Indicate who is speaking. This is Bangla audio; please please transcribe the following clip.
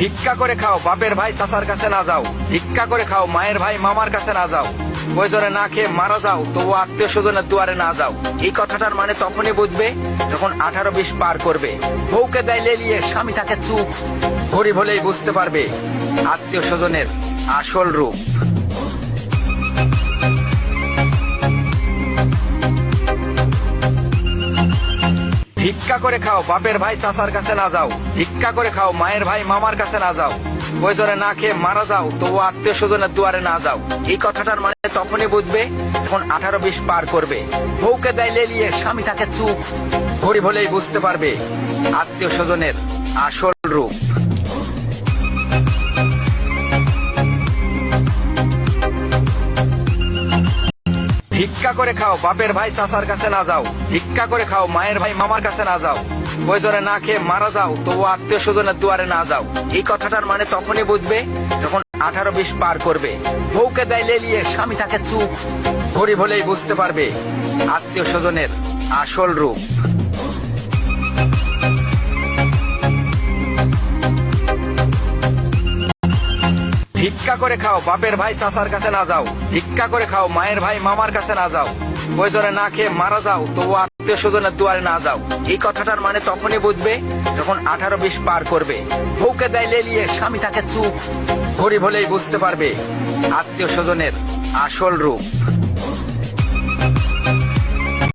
Speaker 1: ভিক্ষা করে খাও, বাপের ভাই চাচার কাছে না যাও। ভিক্ষা করে খাও, মায়ের ভাই মামার কাছে না যাও। প্রয়োজনে না খেয়ে মারা যাও, তবু আত্মীয় স্বজনের দুয়ারে না যাও। এই কথাটার মানে তখনই বুঝবে যখন আঠারো বিশ পার করবে। বউকে দেয় লেলিয়ে, স্বামী তাকে চুপ গরিব হলেই বুঝতে পারবে আত্মীয় স্বজনের আসল রূপ। ভিক্ষা করে খাও, বাপের ভাই চাচার কাছে না যাও। ভিক্ষা করে খাও, মায়ের ভাই মামার কাছে না যাও। প্রয়োজনে না খেয়ে মারা যাও তবু আত্মীয় স্বজনের দুয়ারে না যাও। এই কথাটার মানে তখনই বুঝবে তখন আঠারো বিশ পার করবে। বউকে দেয় লেলিয়ে, স্বামী তাকে চুপ গরিব হলেই বুঝতে পারবে, আত্মীয় স্বজনের আসল রূপ। ভিক্ষা করে খাও, বাপের ভাই চাচার কাছে না যাও। ভিক্ষা করে খাও, মায়ের ভাই মামার কাছে না যাও। প্রয়োজনে না খেয়ে মারা যাও, তবু আত্মীয় স্বজনের দুয়ারে না যাও। এই কথাটার মানে তখনই বুঝবে যখন আঠারো বিশ পার করবে। বউকে দেয় লেলিয়ে স্বামী তাকে চুপ গরিব হলেই বুঝতে পারবে আত্মীয় স্বজনের আসল রূপ। ভিক্ষা করে খাও, বাপের ভাই চাচার কাছে না যাও। ভিক্ষা করে খাও, মায়ের ভাই মামার কাছে না যাও। প্রয়োজনে না খেয়ে মারা যাও তো আত্মীয় স্বজনের দুয়ারে না যাও। এই কথাটার মানে তখনই বুঝবে যখন আঠারো বিশ পার করবে। বউকে দেয় লেলিয়ে স্বামী তাকে চুপ। গরিব হলেই বুঝতে পারবে আত্মীয় স্বজনের আসল রূপ।